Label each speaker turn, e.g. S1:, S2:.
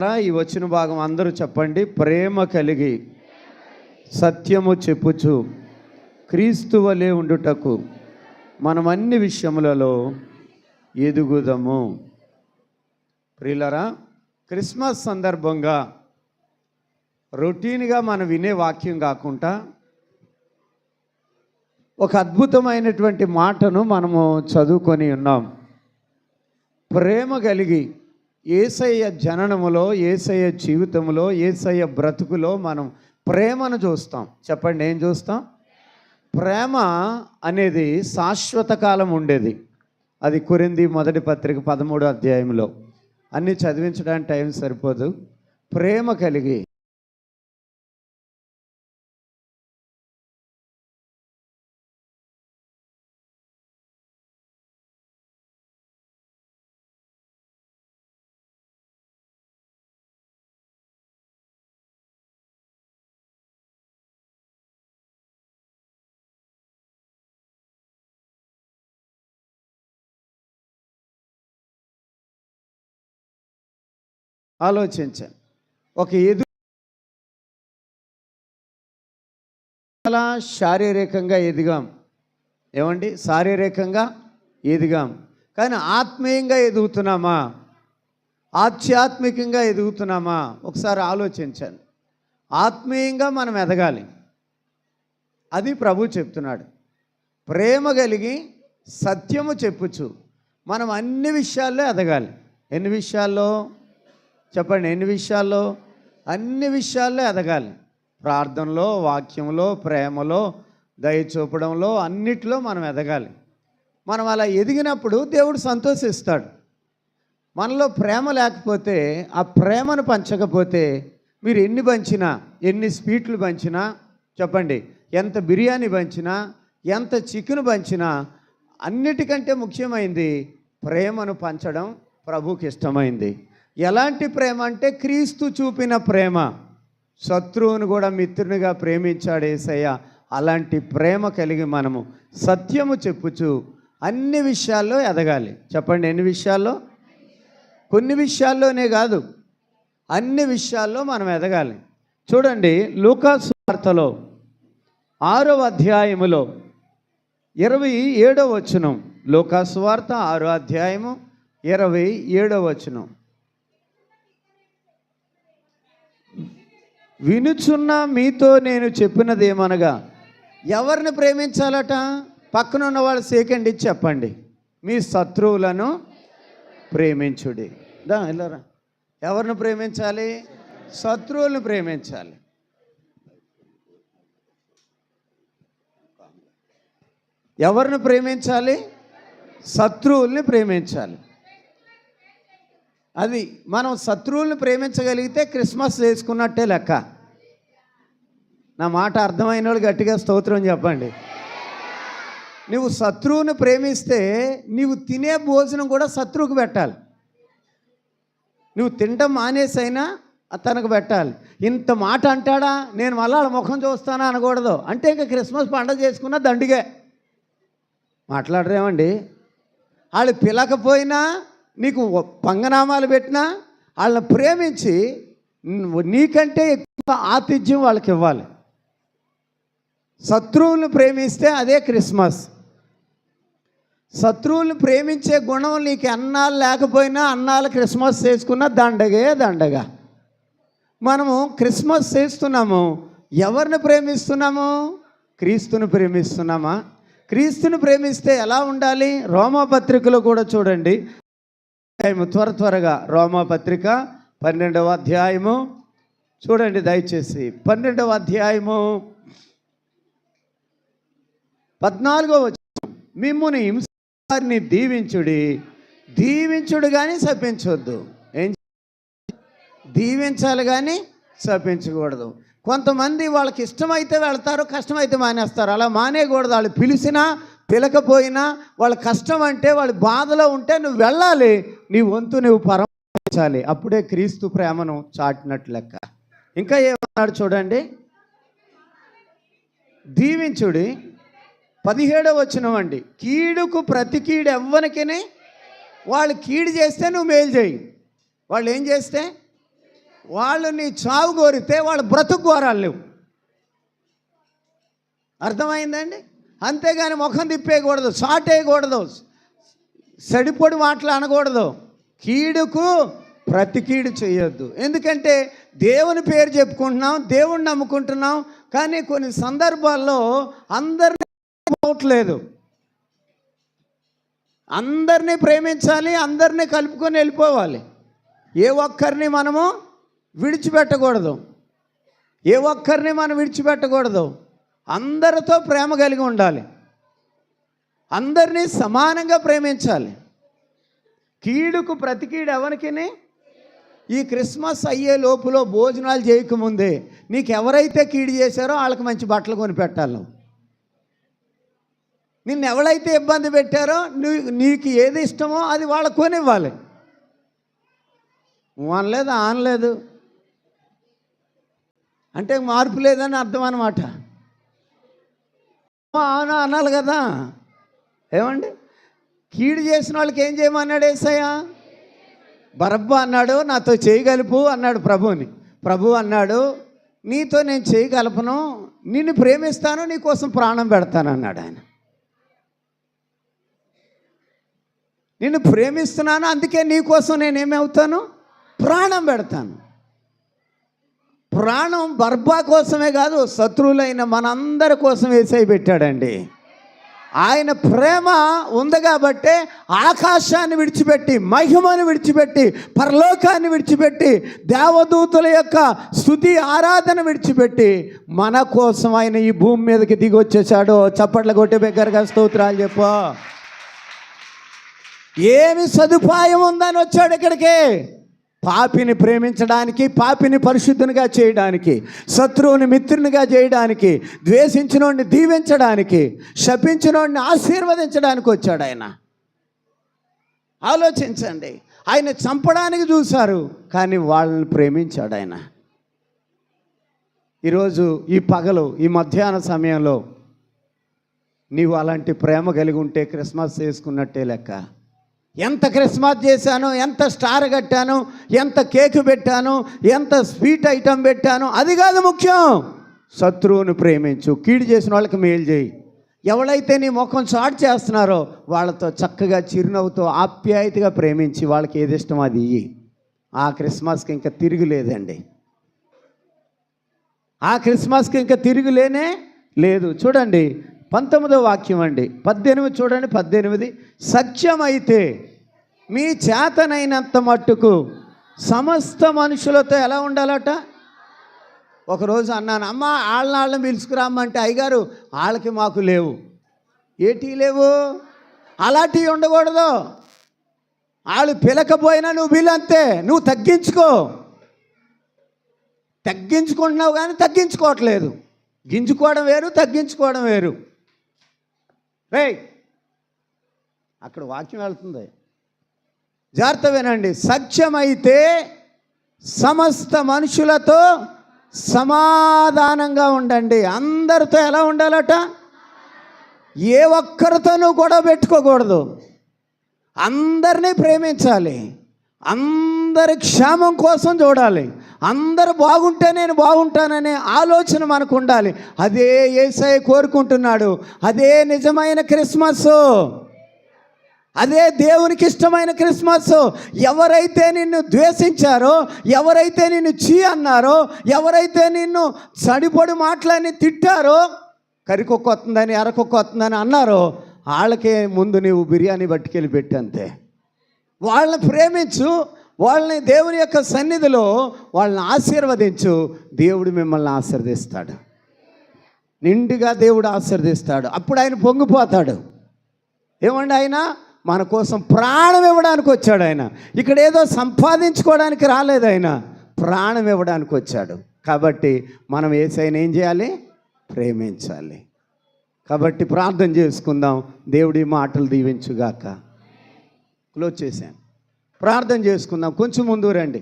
S1: ఈ వచ్చిన భాగం అందరూ చెప్పండి ప్రేమ కలిగి సత్యము చెప్పుచు క్రీస్తు వలె ఉండుటకు మనం అన్ని విషయములలో ఎదుగుదము. ప్రియులరా క్రిస్మస్ సందర్భంగా రొటీన్గా మనం వినే వాక్యం కాకుండా ఒక అద్భుతమైనటువంటి మాటను మనము చదువుకొని ఉన్నాం. ప్రేమ కలిగి ఏసయ్య జననములో ఏసయ్య జీవితంలో ఏసయ్య బ్రతుకులో మనం ప్రేమను చూస్తాం. చెప్పండి ఏం చూస్తాం? ప్రేమ అనేది శాశ్వత కాలం ఉండేది. అది కురింది మొదటి పత్రిక పదమూడు అధ్యాయంలో. అన్నీ చదివించడానికి టైం సరిపోదు. ప్రేమ కలిగి ఆలోచించాను ఒక ఎదు చాలా శారీరకంగా ఎదిగాం. ఏమండి? శారీరకంగా ఎదిగాం. కానీ ఆత్మీయంగా ఎదుగుతున్నామా? ఆధ్యాత్మికంగా ఎదుగుతున్నామా? ఒకసారి ఆలోచించాను ఆత్మీయంగా మనం ఎదగాలి. అది ప్రభు చెప్తున్నాడు. ప్రేమ కలిగి సత్యము చెప్పుచు మనం అన్ని విషయాల్లో ఎదగాలి. ఎన్ని విషయాల్లో? చెప్పండి ఎన్ని విషయాల్లో? అన్ని విషయాల్లో ఎదగాలి. ప్రార్థనలో వాక్యంలో ప్రేమలో దయ చూపడంలో అన్నిట్లో మనం ఎదగాలి. మనం అలా ఎదిగినప్పుడు దేవుడు సంతోషిస్తాడు. మనలో ప్రేమ లేకపోతే ఆ ప్రేమను పంచకపోతే మీరు ఎన్ని పంచినా ఎన్ని స్వీట్లు పంచినా చెప్పండి ఎంత బిర్యానీ పంచినా ఎంత చికెన్ పంచినా అన్నిటికంటే ముఖ్యమైంది ప్రేమను పంచడం ప్రభుకి ఇష్టమైంది. ఎలాంటి ప్రేమ అంటే క్రీస్తు చూపిన ప్రేమ. శత్రువును కూడా మిత్రునిగా ప్రేమించాడు ఏసయ్య. అలాంటి ప్రేమ కలిగి మనము సత్యము చెప్పుచు అన్ని విషయాల్లో ఎదగాలి. చెప్పండి ఎన్ని విషయాల్లో? కొన్ని విషయాల్లోనే కాదు అన్ని విషయాల్లో మనం ఎదగాలి. చూడండి లూకాసు వార్తలో ఆరో అధ్యాయములో ఇరవై ఏడో వచనం. లూకాసు వార్త ఆరో అధ్యాయము ఇరవై ఏడో వచనం. వినుచున్న మీతో నేను చెప్పినది ఏమనగా ఎవరిని ప్రేమించాలట? పక్కన ఉన్న వాళ్ళు సేకండి ఇచ్చి చెప్పండి. మీ శత్రువులను ప్రేమించుడి. దా వెళ్ళరా ఎవరిని ప్రేమించాలి? శత్రువులను ప్రేమించాలి. ఎవరిని ప్రేమించాలి? శత్రువుల్ని ప్రేమించాలి. అది మనం శత్రువులను ప్రేమించగలిగితే క్రిస్మస్ చేసుకున్నట్టే లెక్క. నా మాట అర్థమైన వాళ్ళు గట్టిగా స్తోత్రం చెప్పండి. నువ్వు శత్రువుని ప్రేమిస్తే నీవు తినే భోజనం కూడా శత్రువుకు పెట్టాలి. నువ్వు తినడం మానేసైనా తనకు పెట్టాలి. ఇంత మాట అంటాడా? నేను మళ్ళీ వాళ్ళ ముఖం చూస్తానా అనకూడదు. అంటే ఇంకా క్రిస్మస్ పండగ చేసుకున్న దండిగే. మాట్లాడరేమండి? వాళ్ళు పిలకపోయినా నీకు పంగనామాలు పెట్టినా వాళ్ళని ప్రేమించి నీకంటే ఎక్కువ ఆతిథ్యం వాళ్ళకి ఇవ్వాలి. శత్రువులను ప్రేమిస్తే అదే క్రిస్మస్. శత్రువులను ప్రేమించే గుణం నీకు అన్నాలు లేకపోయినా అన్నాలు క్రిస్మస్ చేసుకున్న దండగే దండగ. మనము క్రిస్మస్ చేస్తున్నాము. ఎవరిని ప్రేమిస్తున్నాము? క్రీస్తుని ప్రేమిస్తున్నామా? క్రీస్తుని ప్రేమిస్తే ఎలా ఉండాలి? రోమపత్రికలో కూడా చూడండి. అధ్యాయము త్వర త్వరగా రోమాపత్రిక పన్నెండవ అధ్యాయము. చూడండి దయచేసి పన్నెండవ అధ్యాయము. పద్నాలుగో వచ్చిన మిమ్ముని హింసారిని దీవించుడి దీవించుడు కానీ శపించొద్దు. ఏం దీవించాలి కానీ శపించకూడదు. కొంతమంది వాళ్ళకి ఇష్టమైతే వెళ్తారు కష్టమైతే మానేస్తారు. అలా మానేయకూడదు. వాళ్ళు పిలిచినా పిలకపోయినా వాళ్ళ కష్టం అంటే వాళ్ళ బాధలో ఉంటే నువ్వు వెళ్ళాలి. నీ వంతు నువ్వు పరమించాలి అప్పుడే క్రీస్తు ప్రేమను చాటినట్లు లెక్క. ఇంకా ఏమన్నాడు చూడండి? దీవించుడి. పదిహేడవ వచ్చినాం అండి. కీడుకు ప్రతి కీడు ఎవ్వనికిని? వాళ్ళు కీడు చేస్తే నువ్వు మేలు చేయి. వాళ్ళు ఏం చేస్తే? వాళ్ళు నీ చావు కోరితే వాళ్ళు బ్రతుకు కోరాలి లేవు అర్థమైందండి అంతేగాని ముఖం తిప్పేయకూడదు చాటేయకూడదు. సడిపొడి మాటలు అనకూడదు. కీడుకు ప్రతి కీడు చేయొద్దు. ఎందుకంటే దేవుని పేరు చెప్పుకుంటున్నాం దేవుణ్ణి నమ్ముకుంటున్నాం కానీ కొన్ని సందర్భాల్లో అందరినీ పోవట్లేదు అందరినీ ప్రేమించాలి అందరినీ కలుపుకొని వెళ్ళిపోవాలి. ఏ ఒక్కరిని మనము విడిచిపెట్టకూడదు. ఏ ఒక్కరిని మనం విడిచిపెట్టకూడదు. అందరితో ప్రేమ కలిగి ఉండాలి. అందరినీ సమానంగా ప్రేమించాలి. కీడుకు ప్రతి కీడు ఎవరికిని? ఈ క్రిస్మస్ అయ్యే లోపులో భోజనాలు చేయకముందే నీకు ఎవరైతే కీడు చేశారో వాళ్ళకి మంచి బట్టలు కొని పెట్టాలి నువ్వు. నిన్ను ఎవరైతే ఇబ్బంది పెట్టారో నీ నీకు ఏది ఇష్టమో అది వాళ్ళకు కొనివ్వాలి. అనలేదు? అనలేదు అంటే మార్పు లేదని అర్థం అనమాట అవునా అనాలి కదా. ఏమండి? కీడు చేసిన వాళ్ళకి ఏం చేయమన్నాడు ఏసయ్యా? బరబ్బా అన్నాడు నాతో చేయగలుపు అన్నాడు ప్రభుని ప్రభు అన్నాడు నీతో నేను చేయగలపను నిన్ను ప్రేమిస్తాను నీ కోసం ప్రాణం పెడతాను అన్నాడు ఆయన. నిన్ను ప్రేమిస్తున్నాను అందుకే నీ కోసం నేనేమవుతాను ప్రాణం పెడతాను. ప్రాణం బర్బా కోసమే కాదు శత్రువులైన మనందరి కోసం వేసై పెట్టాడండి. ఆయన ప్రేమ ఉంది కాబట్టే ఆకాశాన్ని విడిచిపెట్టి మహిమను విడిచిపెట్టి పరలోకాన్ని విడిచిపెట్టి దేవదూతుల యొక్క స్థుతి ఆరాధన విడిచిపెట్టి మన కోసం ఆయన ఈ భూమి మీదకి దిగి వచ్చేసాడు. చప్పట్ల కొట్టే బిగ్గరగా స్తోత్రాలు చెప్పు. ఏమి సదుపాయం ఉందని వచ్చాడు ఇక్కడికి? పాపిని ప్రేమించడానికి పాపిని పరిశుద్ధునిగా చేయడానికి శత్రువుని మిత్రునిగా చేయడానికి ద్వేషించినోడిని దీవించడానికి శపించినోడిని ఆశీర్వదించడానికి వచ్చాడు ఆయన. ఆలోచించండి. ఆయన చంపడానికి చూశారు కానీ వాళ్ళని ప్రేమించాడు ఆయన. ఈరోజు ఈ పగలు ఈ మధ్యాహ్న సమయంలో నీవు అలాంటి ప్రేమ కలిగి ఉంటే క్రిస్మస్ చేసుకున్నట్టే లెక్క. ఎంత క్రిస్మస్ చేశాను ఎంత స్టార్ కట్టాను ఎంత కేక్ పెట్టాను ఎంత స్వీట్ ఐటెం పెట్టాను అది కాదు ముఖ్యం. శత్రువుని ప్రేమించు. కీడు చేసిన వాళ్ళకి మేలు చేయి. ఎవరైతే నీ ముఖం చాటు చేస్తున్నారో వాళ్ళతో చక్కగా చిరునవ్వుతో ఆప్యాయతగా ప్రేమించి వాళ్ళకి ఏది ఇష్టం అది ఇయ్యి. ఆ క్రిస్మస్కి ఇంకా తిరుగులేదండి ఆ క్రిస్మస్కి ఇంకా తిరుగులేనే లేదు. చూడండి పంతొమ్మిదో వాక్యం అండి. పద్దెనిమిది చూడండి పద్దెనిమిది. సత్యమైతే మీ చేతనైనంత మట్టుకు సమస్త మనుషులతో ఎలా ఉండాలట? ఒకరోజు అన్నాను అమ్మ వాళ్ళని వాళ్ళని పిలుచుకురామ్మంటే అయ్యగారు వాళ్ళకి మాకు లేవు. ఏటీ లేవు? అలాంటివి ఉండకూడదు. వాళ్ళు పిలకపోయినా నువ్వు వీలంతే నువ్వు తగ్గించుకో. తగ్గించుకుంటున్నావు కానీ తగ్గించుకోవట్లేదు. గింజుకోవడం వేరు తగ్గించుకోవడం వేరు. రే అక్కడ వాక్యం వెళ్తుంది. జాగ్రత్త వినండి సత్యమైతే సమస్త మనుషులతో సమాధానంగా ఉండండి. అందరితో ఎలా ఉండాలట? ఏ ఒక్కరితోనూ కూడా పెట్టుకోకూడదు. అందరినీ ప్రేమించాలి. అందరి క్షేమం కోసం చూడాలి. అందరు బాగుంటే నేను బాగుంటాననే ఆలోచన మనకు ఉండాలి. అదే ఏసఐ కోరుకుంటున్నాడు. అదే నిజమైన క్రిస్మస్. అదే దేవునికి ఇష్టమైన క్రిస్మస్. ఎవరైతే నిన్ను ద్వేషించారో ఎవరైతే నిన్ను చీ అన్నారో ఎవరైతే నిన్ను చడిపొడి మాటలని తిట్టారో కరికొక్క వస్తుందని ఎరకొక్క వస్తుందని అన్నారో వాళ్ళకే ముందు నీవు బిర్యానీ పట్టుకెళ్ళి పెట్టంతే. వాళ్ళని ప్రేమించు వాళ్ళని దేవుని యొక్క సన్నిధిలో వాళ్ళని ఆశీర్వదించు. దేవుడు మిమ్మల్ని ఆశీర్దిస్తాడు. నిండుగా దేవుడు ఆశీర్దిస్తాడు. అప్పుడు ఆయన పొంగిపోతాడు. ఏమండి ఆయన? మన కోసం ప్రాణం ఇవ్వడానికి వచ్చాడు ఆయన. ఇక్కడ ఏదో సంపాదించుకోవడానికి రాలేదు ఆయన. ప్రాణం ఇవ్వడానికి వచ్చాడు. కాబట్టి మనం ఏసైనా ఏం చేయాలి? ప్రేమించాలి. కాబట్టి ప్రార్థన చేసుకుందాం. దేవుడి మాటలు దీవించుగాక. క్లోజ్ చేశాను. ప్రార్థన చేసుకుందాం. కొంచెం ముందు రండి.